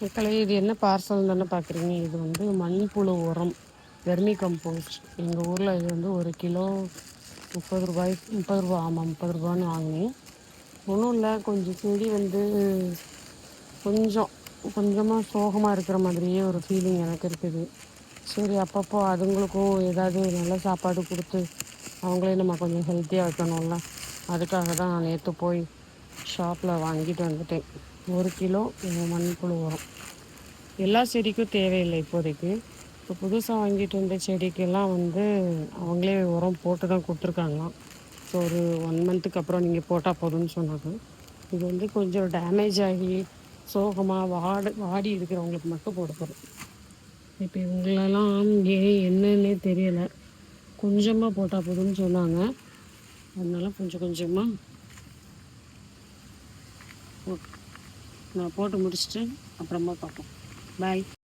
மக்களே இது என்ன பார்சல் தானே பார்க்குறீங்க இது வந்து மண்புழு உரம் வெர்மி கம்போஸ்ட் எங்கள் ஊரில் இது வந்து ஒரு கிலோ முப்பது ரூபாய் முப்பது ரூபா ஆமாம் முப்பது ரூபான்னு வாங்கினேன். ஒன்றும் இல்லை கொஞ்சம் செடி வந்து கொஞ்சம் கொஞ்சமாக சோகமாக இருக்கிற மாதிரியே ஒரு ஃபீலிங் எனக்கு இருக்குது. சரி அப்பப்போ அதுங்களுக்கும் ஏதாவது நல்ல சாப்பாடு கொடுத்து அவங்களே நம்ம கொஞ்சம் ஹெல்த்தியாக வைக்கணும்ல அதுக்காக தான் நான் நேற்று போய் ஷாப்பில் வாங்கிட்டு வந்துட்டேன். ஒரு கிலோ மண்புழு உரம். எல்லா செடிக்கும் தேவையில்லை இப்போதைக்கு. இப்போ புதுசாக வாங்கிட்டு வந்த செடிக்கெல்லாம் வந்து அவங்களே உரம் போட்டு தான் கொடுத்துருக்காங்களாம். ஸோ ஒரு ஒன் மந்த்துக்கு அப்புறம் நீங்கள் போட்டால் போதும்னு சொன்னாங்க இது வந்து கொஞ்சம் டேமேஜ் ஆகி சோகமாக வாட வாடி இருக்கிறவங்களுக்கு மட்டும் போட போகிறோம் இப்போ இவங்களெல்லாம் ஏன் என்னன்னே தெரியலை. கொஞ்சமாக போட்டால் போதும்னு சொன்னாங்க. அதனால் கொஞ்சம் கொஞ்சமாக நான் போட்டு முடிச்சுட்டு அப்புறமா பார்ப்போம். பாய்